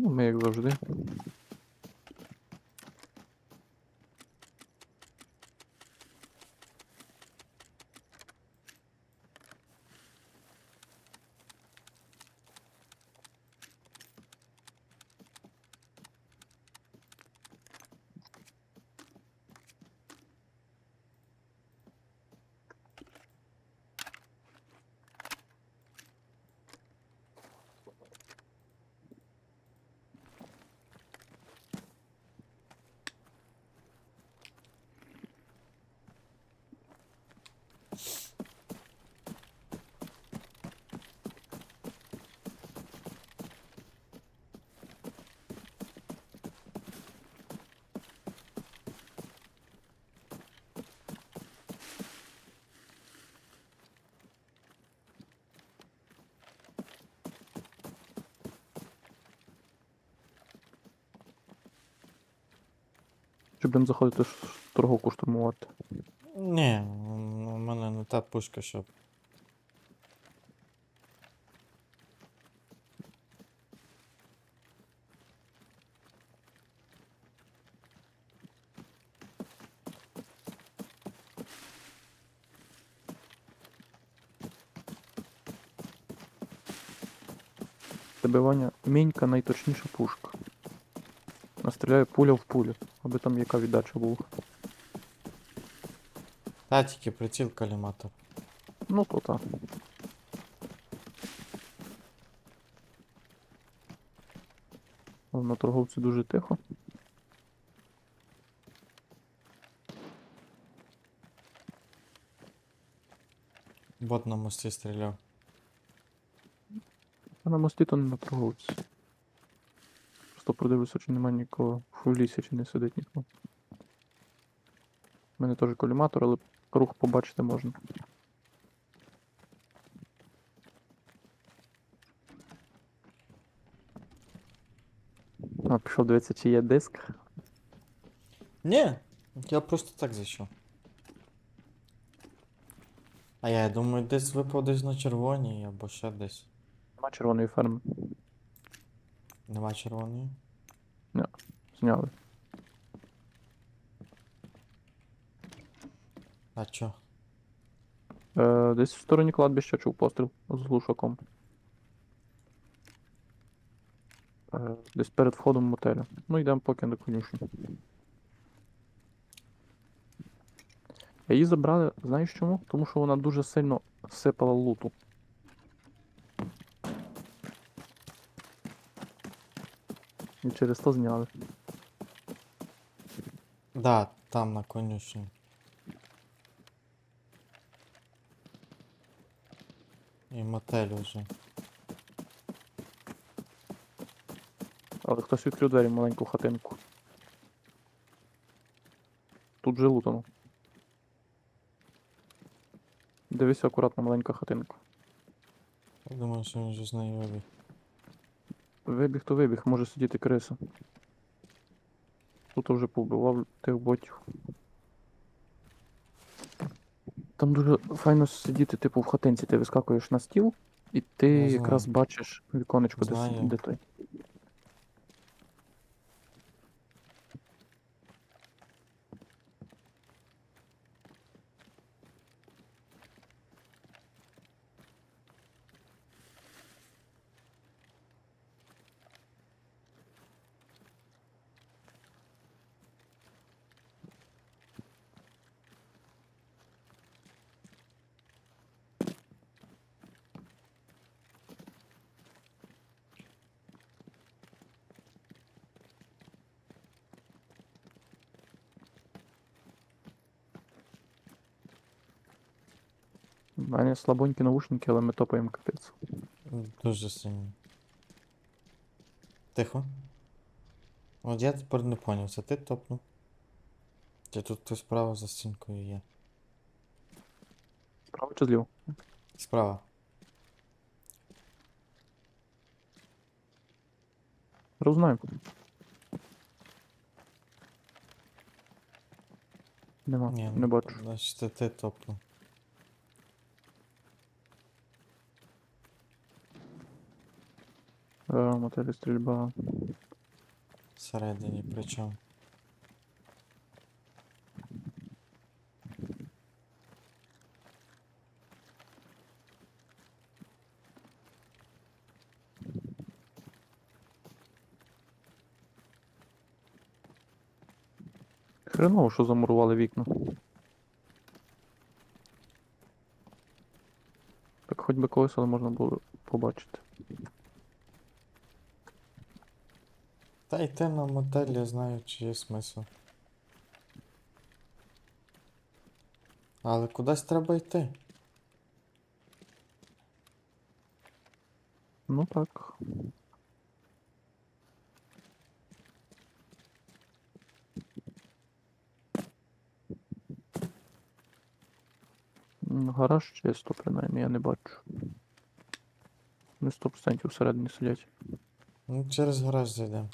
Ну, ми як завжди. Чи будемо заходити в торговку штурмувати? Ні, у мене не та пушка, щоб. Тебе Ваня мінька найточніша пушка. Настріляє пуля в пулю, аби там яка віддача була. Та тільки приціл каліматор. Ну то так. На торговці дуже тихо. Бот на мості стріляв. А на мості то не на торговці. Просто продивлюся, чи немає нікого в лісі, чи не сидить ніхто. У мене теж коліматор, але рух побачити можна. А, пішов дивитися, чи є диск. Ні, я просто так зайшов. А я думаю, десь випав десь на червоній або ще десь. Нема червоної ферми. Нема червоної. Зняли. А чо? Е, десь в стороні кладбища чув постріл з глушаком. Е, десь перед входом в мотеля. Ну йдемо поки на конюшню. Її забрали, знаєш чому? Тому що вона дуже сильно сипала луту. І через то зняли. Да, там на конюшні. І мотель уже. Але хтось відкрив двері в маленьку хатинку. Тут же лутано. Дивися акуратно маленька хатинка. Я думаю, що він вже з нею вибіг. Вибіг то вибіг, може сидіти криса. Тут вже повбивав тих ботів. Там дуже файно сидіти, типу, в хатинці. Ти вискакуєш на стіл, і ти якраз бачиш віконечко, де, де той. У мене слабонькі наушники, але ми топаємо капець. Дуже сильно. Тихо. От я тепер не поняв, це ти топнув? Чи тут хтось справа за стінкою є? Справа чи зліва? Справа. Роззнаємо. Нема, Ні, не бачу. Значить, це ти топнув. Е, мотелі стрільба. Всередині причому. Хреново, що замурували вікна. Так хоч би когось, але можна було побачити. Та йти на мотель, я знаю, чи є смисл. Але кудись треба йти. Ну так. Гараж чисто, принаймні, я не бачу. Не 100% всередині сидять. Ну, через гараж зайдемо.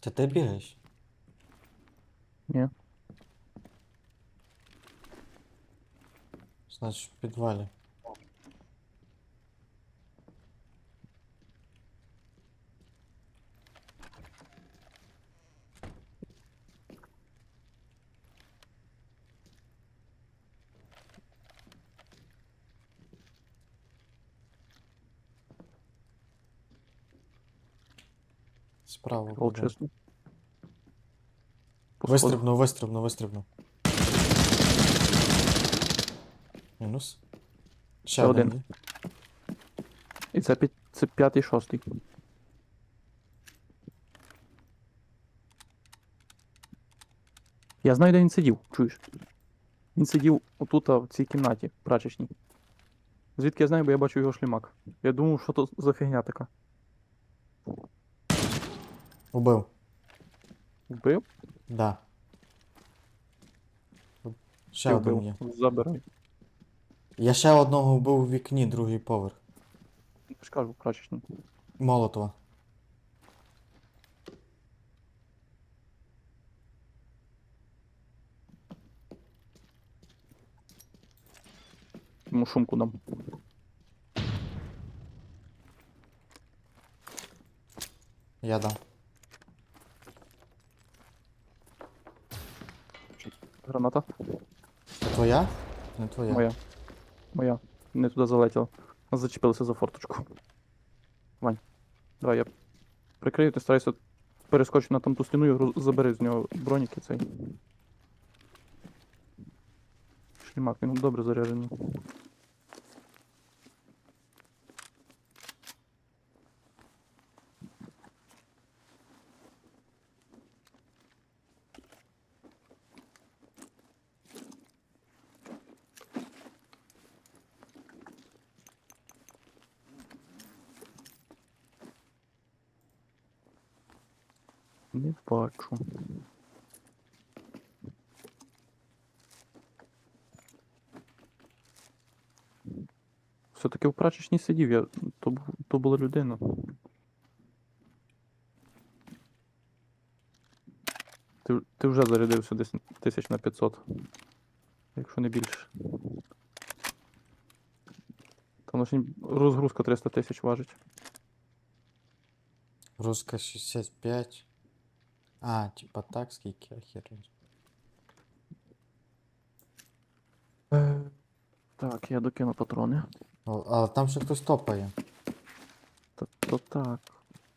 Та ти бігаєш? Ні. Значить, в підвалі. По сходах. Вистрибнув, вистрибнув, вистрибнув. Мінус. Ще Ще один. один. І це, пі- це п'ятий, шостий. Я знаю, де він сидів, чуєш? Він сидів отут, а, в цій кімнаті, прачечній. Звідки я знаю, бо я бачу його шлімак. Я думав, що то за фігня така. Убив. Вбив? Да. Ще Ти один є. Забирай. Я ще одного вбив у вікні, другий поверх. Я ж кажу. Молотова. Йому шумку дам. Я дам. Граната. Це твоя? Не твоя. Моя. Моя. Не туди залетіла. Зачепилася за форточку. Вань. Давай я прикрию, ти старайся перескочити на там ту стіну і роз- забери з нього броніки цей. Шлімак, він добре заряджений. Не бачу. Все-таки в прачечній сидів, я... то, то була людина. Ти, ти вже зарядився десь тисяч на 500. Якщо не більше. Там лише розгрузка 300 тисяч важить. Руска 65. А, типа так, скільки я Так, я докину патрони. О, Але там ще хтось топає. Та, то так.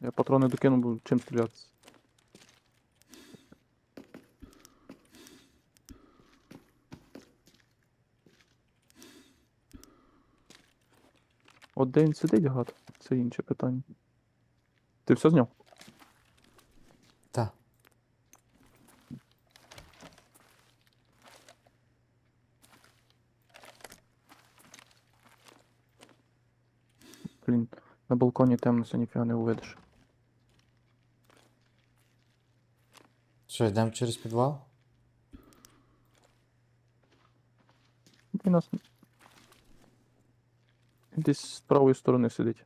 Я патрони докину, бо чим стрілятися. Він сидить, гад, це інше питання. Ти все зняв? Та. Блін, на балконі темно, це ніфіга не увидиш. Що, йдемо через підвал? Він нас. Десь з правої сторони сидить.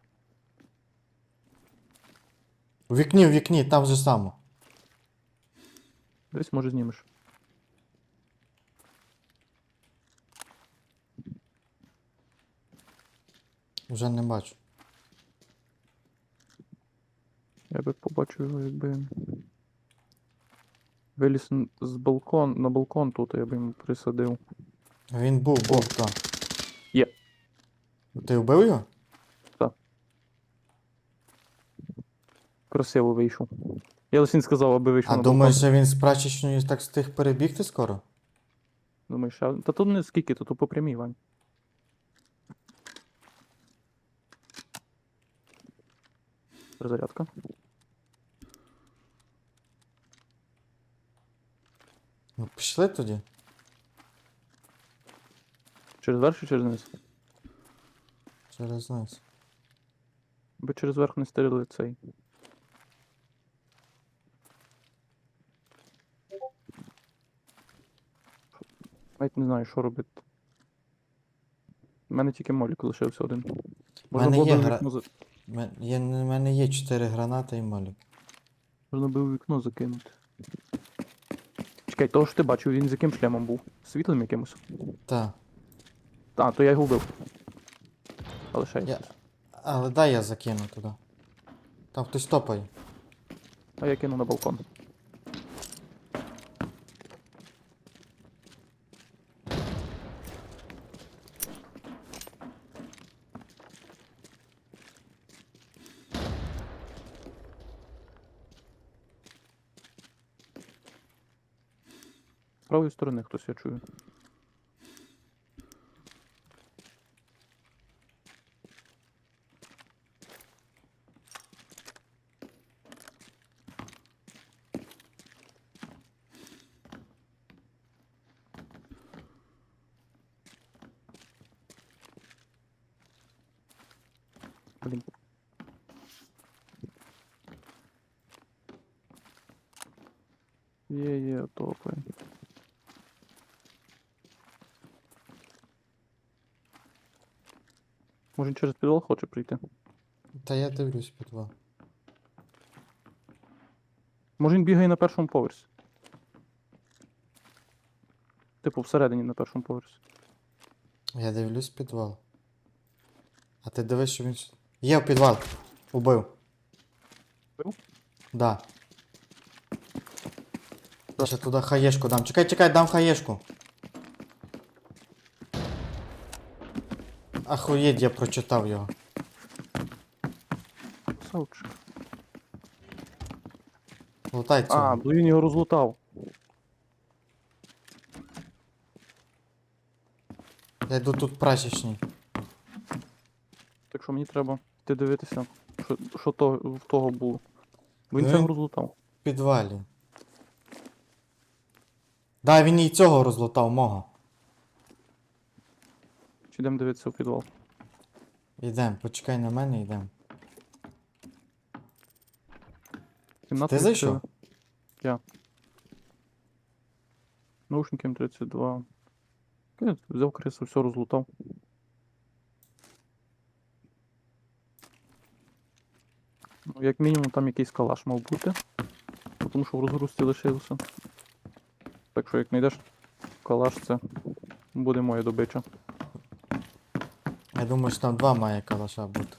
У вікні, у вікні, там же само. Десь може знімеш. Вже не бачу. Я би побачив його, якби. Виліз з балкон, на балкон тут, я би йому присадив. Він був, був там. Є. Ти вбив його? Красиво вийшов. Я лише не сказав, аби вийшов А на думаєш, балкон. що він з прачечною так встиг перебігти скоро? Думаєш, а... Та тут не скільки, то по прямій, Вань. Перезарядка. Ну, пішли тоді. Через верх чи через низ? Через низ. Би через верх не стерили цей. Навіть не знаю, що робити. У мене тільки молік лишився один. Можна мене було є би гра- вікно, за... У мене є 4 гранати і молік. Можна в вікно закинути. Чекай, того що ти бачив, він з яким шлемом був? Світлим якимось? Та. А, то я його вбив. Але ще. Я... Але дай я закину туди. Там хтось топає. А я кину на балкон. Правої сторони хтось я чую. Блін. Є, є, топи. Може через підвал хоче прийти? Та я дивлюсь підвал. Може він бігає на першому поверсі. Типу всередині на першому поверсі. Я дивлюсь підвал. А ти дивись, що він. Є в підвал. Убив. Убив? Да. Я ще туди хаєшку дам. Чекай, чекай, дам хаєшку. Ахуєть, я прочитав його. Савчик. Лутай цього. А, бо він його розлутав. Я йду тут прачечний. Так що мені треба йти дивитися, що, що то, в того було. Бо він Ну, цього розлутав. В підвалі. Да, він і цього розлутав мого. Чи йдемо дивитися в підвал? Ідем, почекай на мене, йдем. Кімнату Ти зайшов? відкрили. Я. Наушники М32. Я взяв кресо, все розлутав. Ну, як мінімум там якийсь калаш мав бути. Тому що в розгрузці лишився. Так що як знайдеш калаш, це буде моя добича. Я думаю, що там два має калаша бути.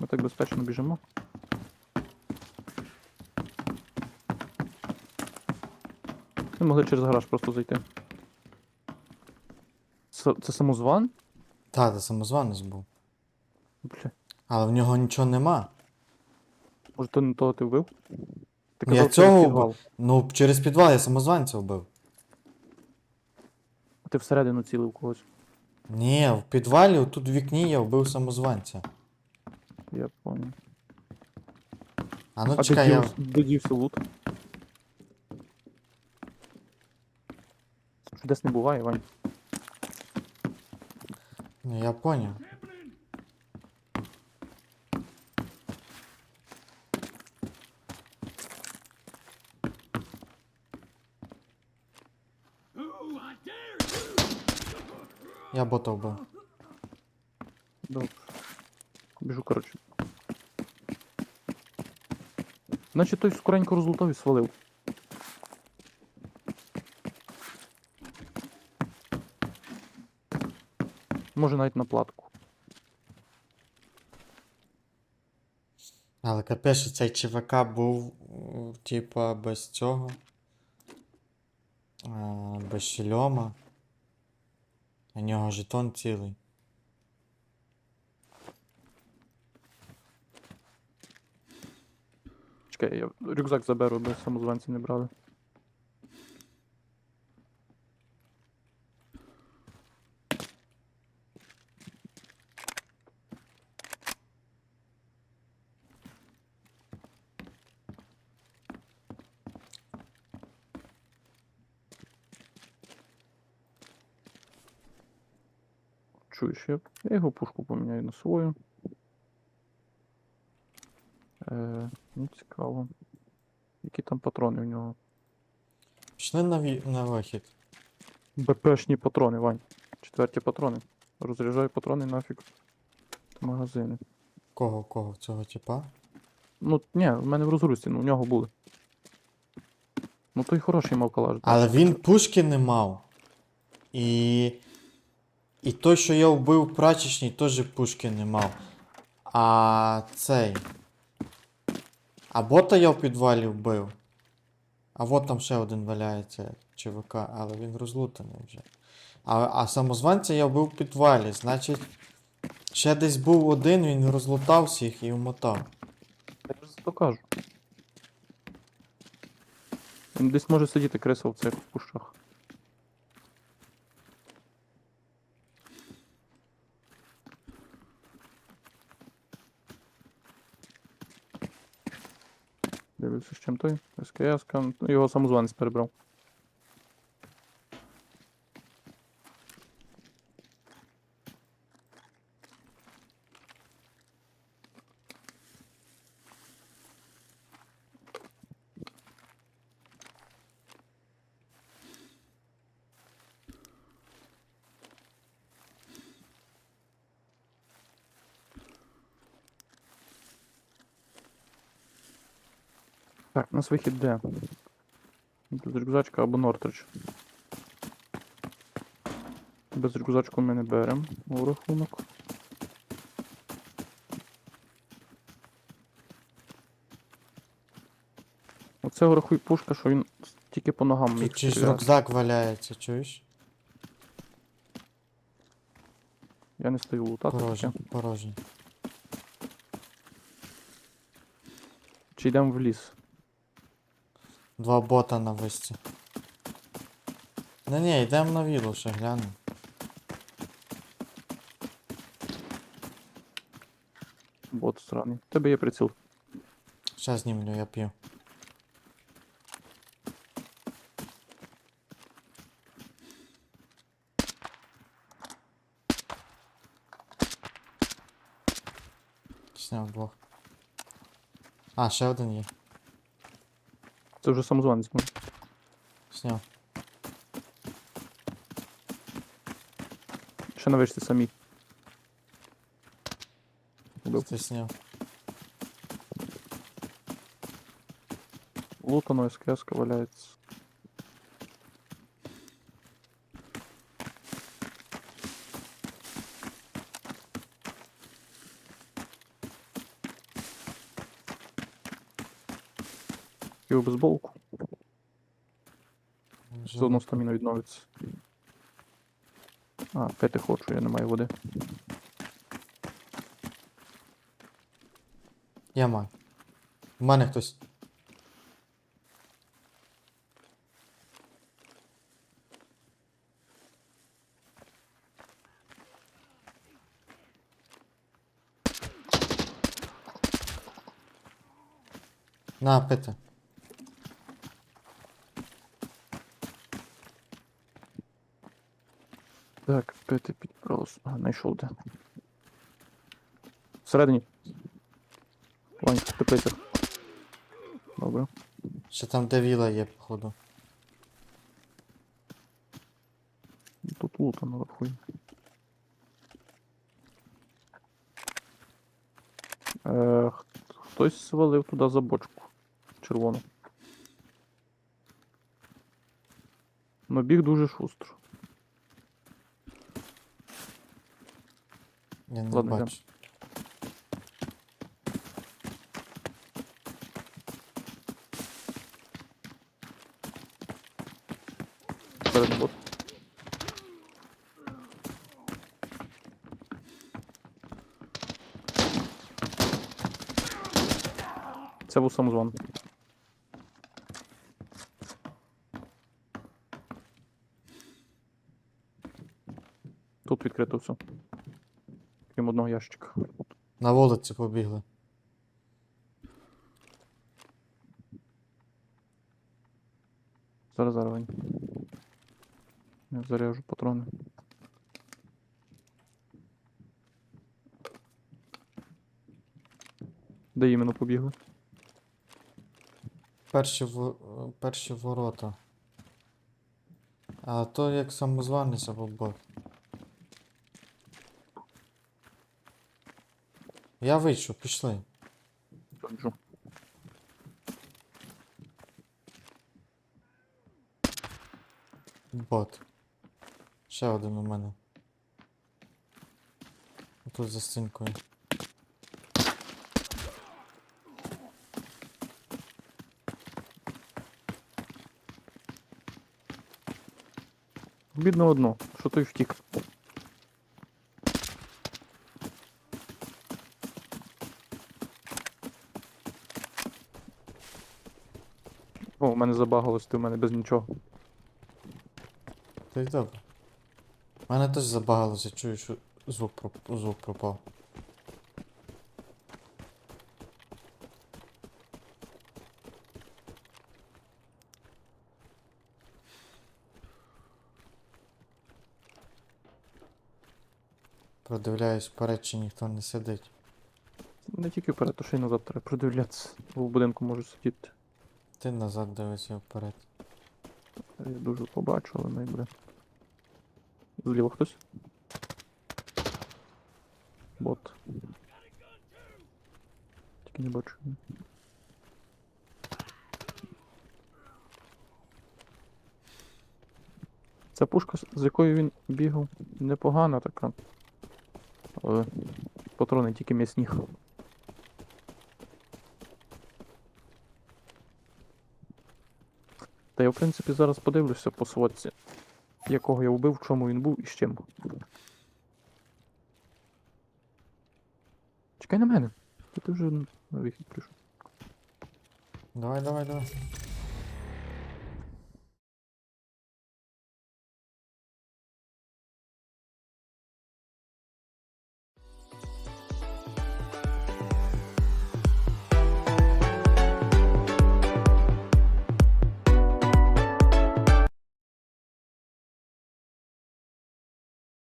Ми так безпечно біжимо. Ми могли через гараж просто зайти. Це, це самозван? Та, це самозванець був. Бля. Але в нього нічого нема. Може то не того ти вбив? Ти Ну, я через цього підвал. вбив. Ну, через підвал я самозванця вбив. А ти всередину цілив когось. Ні, в підвалі, тут в вікні я вбив самозванця. Я понял. А ну А чекай, я. де дівся лут? Чудес не буває, Вань. Ну, я поняв. Я бота вбив. Добре. Біжу, коротше. Значить той скоренько розлутав і свалив. Може навіть на платку. Але капець, що цей ЧВК був, типа, без цього. А, без шльома. У нього жетон цілий. Чекай, я рюкзак заберу, бо самозванці не брали. Чуєш, я, я його пушку поміняю на свою. Е, ну цікаво. Які там патрони в нього? Пішли на, ві... на вихід. БПшні патрони, Вань. Четверті патрони. Розряджаю патрони нафіг. Магазини. Кого, кого? Цього типа? Ну, ні, в мене в розгрузці, ну у нього були. Ну той хороший мав калаш. Але він пушки не мав. І. І той, що я вбив прачечній, теж пушки не мав. А цей. А бота я в підвалі вбив. А от там ще один валяється ЧВК, але він розлутаний вже. А, а самозванця я вбив в підвалі, значить. Ще десь був один, він розлутав всіх і вмотав. Я ж то кажу. Він Десь може сидіти криса в цих кущах. Дивлюся, з чим той. СКС, ну, його самозванець перебрав. Так, у нас вихід де? Тут рюкзачка або Нортрич. Без рюкзачку ми не беремо у рахунок. Оце рахуй пушка, що він тільки по ногам міг Тут чи ж рюкзак валяється, чуєш? Я не стою лутати. Порожній, порожній. Чи йдемо в ліс? Два бота на висці. Не ні, йдемо на вілу ще глянемо. Бот сраний. У тебе є приціл. Ще знімлю, я п'ю. Сняв двох. А, ще один є. Це вже самозванець може. Сняв. Ще на вишці самі. Убив. Ти сняв. Лутано СКС валяється. Пів бейсболку. Все одно стаміна відновиться. А, пити хочу, я не маю води. Я маю. У мене хтось. На, пити. Так, пити підпрос. А, знайшов де. Всередині. Вань, в теплицях. Добре. Ще там де віла є, походу. Тут лута наверху. є. Е, хтось свалив туди за бочку. Червону. Но біг дуже шустро. Я не Ладно, бачу. Перед бот. Це був самозван. Тут відкрито все. Крім одного ящика. На вулиці побігли. Зараз зараз Я заряжу патрони. Де іменно побігли? Перші, в... перші ворота. А то як самозванець або бот. Я вийшов, пішли. Бачу. Бот. Ще один у мене. Тут за стінкою. Бідно одно, що той втік. Мене забагалось, ти в мене без нічого. Та й добре. У мене теж забагалося, чую, що звук, проп... звук пропав. Продивляюсь вперед, чи ніхто не сидить. Не тільки вперед, то ще й назад треба придивлятися. Бо в будинку можуть сидіти. Ти назад дивишся вперед. Я дуже побачу, але не буде. Зліва хтось? Бот. Тільки не бачу. Ця пушка, з якою він бігав, непогана така. Але патрони тільки м'ясні. Та я, в принципі, зараз подивлюся по сводці, якого я вбив, в чому він був і з чим. Чекай на мене. Ти вже на вихід прийшов. Давай, давай, давай.